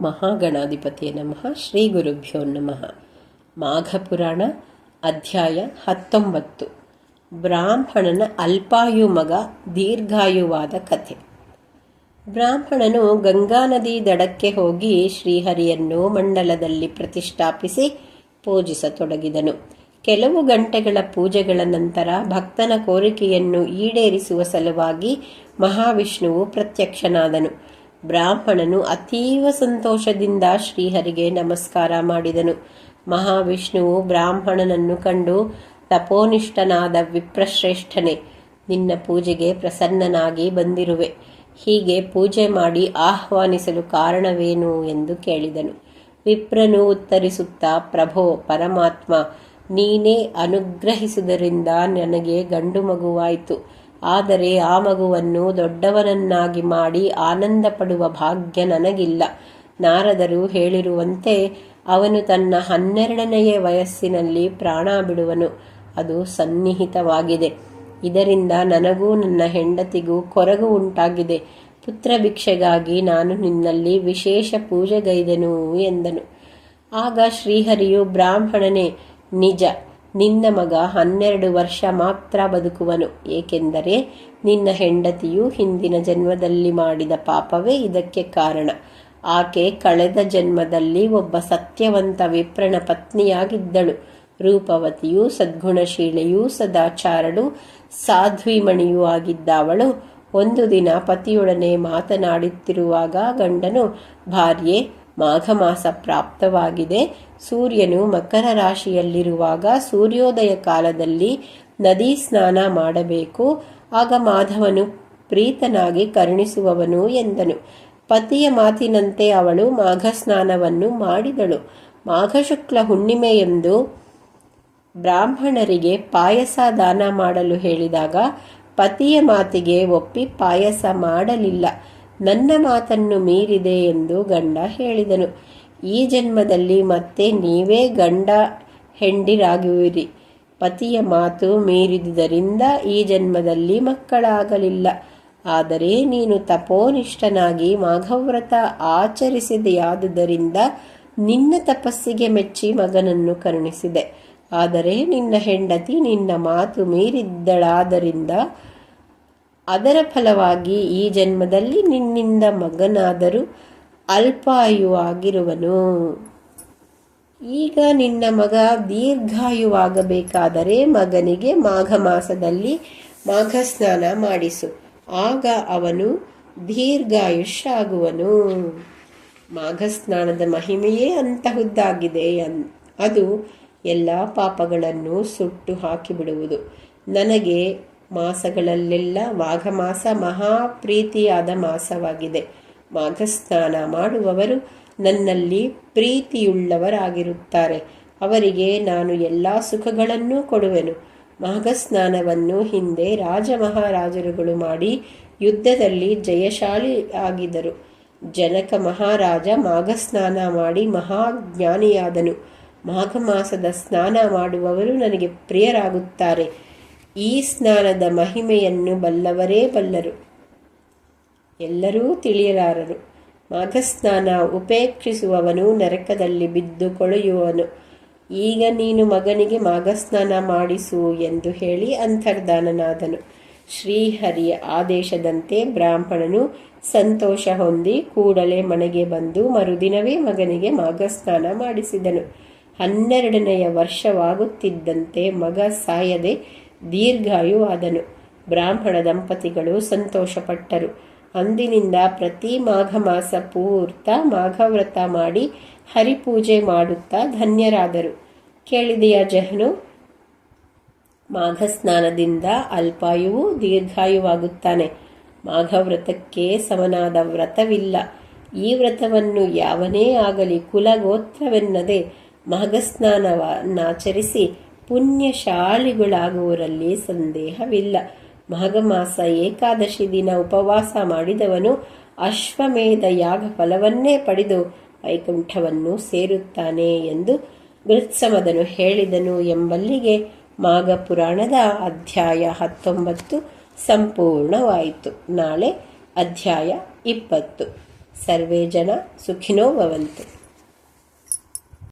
ಮಹಾಗಣಾಧಿಪತಿಯ ನಮಃ. ಶ್ರೀ ಗುರುಭ್ಯೋ ನಮಃ. ಮಾಘಪುರಾಣ ಅಧ್ಯಾಯ ಹತ್ತೊಂಬತ್ತು. ಬ್ರಾಹ್ಮಣನ ಅಲ್ಪಾಯು ಮಗ ದೀರ್ಘಾಯುವಾದ ಕಥೆ. ಬ್ರಾಹ್ಮಣನು ಗಂಗಾ ನದಿ ದಡಕ್ಕೆ ಹೋಗಿ ಶ್ರೀಹರಿಯನ್ನು ಮಂಡಲದಲ್ಲಿ ಪ್ರತಿಷ್ಠಾಪಿಸಿ ಪೂಜಿಸತೊಡಗಿದನು. ಕೆಲವು ಗಂಟೆಗಳ ಪೂಜೆಗಳ ನಂತರ ಭಕ್ತನ ಕೋರಿಕೆಯನ್ನು ಈಡೇರಿಸುವ ಸಲುವಾಗಿ ಮಹಾವಿಷ್ಣುವು ಪ್ರತ್ಯಕ್ಷನಾದನು. ಬ್ರಾಹ್ಮಣನು ಅತೀವ ಸಂತೋಷದಿಂದ ಶ್ರೀಹರಿಗೆ ನಮಸ್ಕಾರ ಮಾಡಿದನು. ಮಹಾವಿಷ್ಣುವು ಬ್ರಾಹ್ಮಣನನ್ನು ಕಂಡು, ತಪೋನಿಷ್ಠನಾದ ವಿಪ್ರಶ್ರೇಷ್ಠನೆ, ನಿನ್ನ ಪೂಜೆಗೆ ಪ್ರಸನ್ನನಾಗಿ ಬಂದಿರುವೆ. ಹೀಗೆ ಪೂಜೆ ಮಾಡಿ ಆಹ್ವಾನಿಸಲು ಕಾರಣವೇನು? ಎಂದು ಕೇಳಿದನು. ವಿಪ್ರನು ಉತ್ತರಿಸುತ್ತಾ, ಪ್ರಭೋ, ಪರಮಾತ್ಮ, ನೀನೇ ಅನುಗ್ರಹಿಸುವುದರಿಂದ ನನಗೆ ಗಂಡು ಮಗುವಾಯಿತು. ಆದರೆ ಆ ಮಗುವನ್ನು ದೊಡ್ಡವನನ್ನಾಗಿ ಮಾಡಿ ಆನಂದ ಪಡುವ ಭಾಗ್ಯ ನನಗಿಲ್ಲ. ನಾರದರು ಹೇಳಿರುವಂತೆ ಅವನು ತನ್ನ ಹನ್ನೆರಡನೆಯ ವಯಸ್ಸಿನಲ್ಲಿ ಪ್ರಾಣ ಬಿಡುವನು. ಅದು ಸನ್ನಿಹಿತವಾಗಿದೆ. ಇದರಿಂದ ನನಗೂ ನನ್ನ ಹೆಂಡತಿಗೂ ಕೊರಗು ಉಂಟಾಗಿದೆ. ಪುತ್ರ ಭಿಕ್ಷೆಗಾಗಿ ನಾನು ನಿನ್ನಲ್ಲಿ ವಿಶೇಷ ಪೂಜೆಗೈದೆನು ಎಂದನು. ಆಗ ಶ್ರೀಹರಿಯು ಬ್ರಾಹ್ಮಣನೇ, ನಿಜ. ನಿನ್ನ ಮಗ ಹನ್ನೆರಡು ವರ್ಷ ಮಾತ್ರ ಬದುಕುವನು. ಏಕೆಂದರೆ ನಿನ್ನ ಹೆಂಡತಿಯು ಹಿಂದಿನ ಜನ್ಮದಲ್ಲಿ ಮಾಡಿದ ಪಾಪವೇ ಇದಕ್ಕೆ ಕಾರಣ. ಆಕೆ ಕಳೆದ ಜನ್ಮದಲ್ಲಿ ಒಬ್ಬ ಸತ್ಯವಂತ ವಿಪ್ರಣ ಪತ್ನಿಯಾಗಿದ್ದಳು. ರೂಪವತಿಯು ಸದ್ಗುಣಶೀಲೆಯೂ ಸದಾಚಾರಳು ಸಾಧ್ವಿಮಣಿಯೂ ಆಗಿದ್ದ ಅವಳು ಒಂದು ದಿನ ಪತಿಯೊಡನೆ ಮಾತನಾಡುತ್ತಿರುವಾಗ ಗಂಡನು, ಭಾರ್ಯೆ ಮಾಘ ಮಾಸ ಪ್ರಾಪ್ತವಾಗಿದೆ ಸೂರ್ಯನು ಮಕರ ರಾಶಿಯಲ್ಲಿರುವಾಗ ಸೂರ್ಯೋದಯ ಕಾಲದಲ್ಲಿ ನದಿ ಸ್ನಾನ ಮಾಡಬೇಕು. ಆಗ ಮಾಧವನು ಪ್ರೀತನಾಗಿ ಕರುಣಿಸುವವನು ಎಂದನು. ಪತಿಯ ಮಾತಿನಂತೆ ಅವಳು ಮಾಘ ಸ್ನಾನವನ್ನು ಮಾಡಿದಳು. ಮಾಘ ಶುಕ್ಲ ಹುಣ್ಣಿಮೆಯೆಂದು ಬ್ರಾಹ್ಮಣರಿಗೆ ಪಾಯಸ ದಾನ ಮಾಡಲು ಹೇಳಿದಾಗ ಪತಿಯ ಮಾತಿಗೆ ಒಪ್ಪಿ ಪಾಯಸ ಮಾಡಲಿಲ್ಲ. ನನ್ನ ಮಾತನ್ನು ಮೀರಿದೆ ಎಂದು ಗಂಡ ಹೇಳಿದನು. ಈ ಜನ್ಮದಲ್ಲಿ ಮತ್ತೆ ನೀವೇ ಗಂಡ ಹೆಂಡಿರಾಗುವಿರಿ. ಪತಿಯ ಮಾತು ಮೀರಿದುದರಿಂದ ಈ ಜನ್ಮದಲ್ಲಿ ಮಕ್ಕಳಾಗಲಿಲ್ಲ. ಆದರೆ ನೀನು ತಪೋನಿಷ್ಠನಾಗಿ ಮಾಘವ್ರತ ಆಚರಿಸಿದೆಯಾದುದರಿಂದ ನಿನ್ನ ತಪಸ್ಸಿಗೆ ಮೆಚ್ಚಿ ಮಗನನ್ನು ಕರುಣಿಸಿದೆ. ಆದರೆ ನಿನ್ನ ಹೆಂಡತಿ ನಿನ್ನ ಮಾತು ಮೀರಿದ್ದಳಾದರಿಂದ ಅದರ ಫಲವಾಗಿ ಈ ಜನ್ಮದಲ್ಲಿ ನಿನ್ನಿಂದ ಮಗನಾದರೂ ಅಲ್ಪಾಯುವಾಗಿರುವನು. ಈಗ ನಿನ್ನ ಮಗ ದೀರ್ಘಾಯುವಾಗಬೇಕಾದರೆ ಮಗನಿಗೆ ಮಾಘ ಮಾಸದಲ್ಲಿ ಮಾಘ ಸ್ನಾನ ಮಾಡಿಸು. ಆಗ ಅವನು ದೀರ್ಘಾಯುಷ್ಯಾಗುವನು. ಮಾಘ ಸ್ನಾನದ ಮಹಿಮೆಯೇ ಅಂತಹುದ್ದಾಗಿದೆ ಅದು ಎಲ್ಲ ಪಾಪಗಳನ್ನು ಸುಟ್ಟು ಹಾಕಿಬಿಡುವುದು. ನನಗೆ ಮಾಸಗಳಲ್ಲೆಲ್ಲ ಮಾಸ ಮಹಾಪ್ರೀತಿಯಾದ ಮಾಸವಾಗಿದೆ. ಮಾಘಸ್ನಾನ ಮಾಡುವವರು ನನ್ನಲ್ಲಿ ಪ್ರೀತಿಯುಳ್ಳವರಾಗಿರುತ್ತಾರೆ. ಅವರಿಗೆ ನಾನು ಎಲ್ಲ ಸುಖಗಳನ್ನೂ ಕೊಡುವೆನು. ಮಾಘಸ್ನಾನವನ್ನು ಹಿಂದೆ ರಾಜ ಮಹಾರಾಜರುಗಳು ಮಾಡಿ ಯುದ್ಧದಲ್ಲಿ ಜಯಶಾಲಿ ಆಗಿದರು ಜನಕ ಮಹಾರಾಜ ಮಾಘಸ್ನಾನ ಮಾಡಿ ಮಹಾಜ್ಞಾನಿಯಾದನು. ಮಾಘ ಮಾಸದ ಸ್ನಾನ ಮಾಡುವವರು ನನಗೆ ಪ್ರಿಯರಾಗುತ್ತಾರೆ. ಈ ಸ್ನಾನದ ಮಹಿಮೆಯನ್ನು ಬಲ್ಲವರೇ ಬಲ್ಲರು. ಎಲ್ಲರೂ ತಿಳಿಯಲಾರರು. ಮಾಘಸ್ನಾನ ಉಪೇಕ್ಷಿಸುವವನು ನರಕದಲ್ಲಿ ಬಿದ್ದು ಕೊಳೆಯುವನು. ಈಗ ನೀನು ಮಗನಿಗೆ ಮಾಘಸ್ನಾನ ಮಾಡಿಸು ಎಂದು ಹೇಳಿ ಅಂತರ್ಧಾನನಾದನು. ಶ್ರೀಹರಿಯ ಆದೇಶದಂತೆ ಬ್ರಾಹ್ಮಣನು ಸಂತೋಷ ಹೊಂದಿ ಕೂಡಲೇ ಮನೆಗೆ ಬಂದು ಮರುದಿನವೇ ಮಗನಿಗೆ ಮಾಘಸ್ನಾನ ಮಾಡಿಸಿದನು. ಹನ್ನೆರಡನೆಯ ವರ್ಷವಾಗುತ್ತಿದ್ದಂತೆ ಮಗ ಸಾಯದೆ ದೀರ್ಘಾಯುವಾದನು ಬ್ರಾಹ್ಮಣ ದಂಪತಿಗಳು ಸಂತೋಷಪಟ್ಟರು. ಅಂದಿನಿಂದ ಪ್ರತಿ ಮಾಘ ಮಾಸ ಪೂರ್ತ ಮಾಘವ್ರತ ಮಾಡಿ ಹರಿಪೂಜೆ ಮಾಡುತ್ತಾ ಧನ್ಯರಾದರು. ಕೇಳಿದೆಯ ಜಹನು? ಮಾಘ ಸ್ನಾನದಿಂದ ಅಲ್ಪಾಯುವು ದೀರ್ಘಾಯುವಾಗುತ್ತಾನೆ. ಮಾಘವ್ರತಕ್ಕೆ ಸಮನಾದ ವ್ರತವಿಲ್ಲ. ಈ ವ್ರತವನ್ನು ಯಾವನೇ ಆಗಲಿ ಕುಲಗೋತ್ರವೆನ್ನದೆ ಮಾಘಸ್ನಾನವನ್ನಾಚರಿಸಿ ಪುಣ್ಯಶಾಲಿಗಳಾಗುವರಲ್ಲಿ ಸಂದೇಹವಿಲ್ಲ. ಮಾಘಮಾಸ ಏಕಾದಶಿ ದಿನ ಉಪವಾಸ ಮಾಡಿದವನು ಅಶ್ವಮೇಧ ಯಾಗ ಫಲವನ್ನೇ ಪಡೆದು ವೈಕುಂಠವನ್ನು ಸೇರುತ್ತಾನೆ ಎಂದು ಗೃತ್ಸಮದನು ಹೇಳಿದನು ಎಂಬಲ್ಲಿಗೆ ಮಾಘ ಪುರಾಣದ ಅಧ್ಯಾಯ ಹತ್ತೊಂಬತ್ತು ಸಂಪೂರ್ಣವಾಯಿತು. ನಾಳೆ ಅಧ್ಯಾಯ ಇಪ್ಪತ್ತು. ಸರ್ವೇ ಜನ ಸುಖಿನೋ ಭವಂತು.